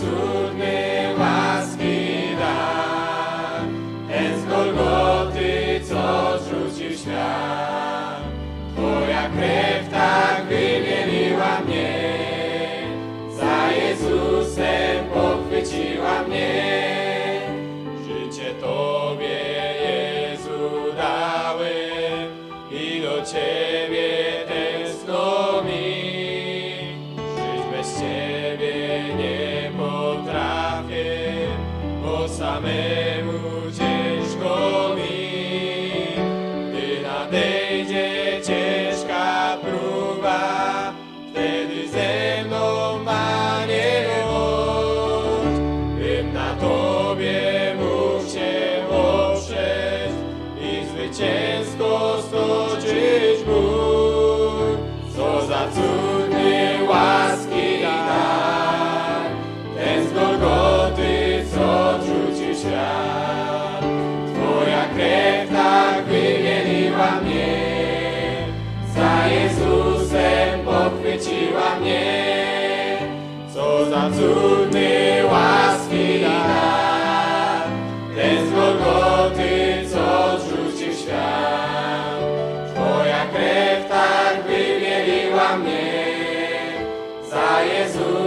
cudnej łaski dar, ten z Golgoty, co rzucił świat. Twoja krew tak wymieniła mnie, za Jezusem pochwyciła mnie. Życie Tobie, Jezu, dałem i do Ciebie samemu ciężko mi, gdy nadejdzie ciężka próba, wtedy ze mną, Panie, bądź, bym na Tobie Jesus.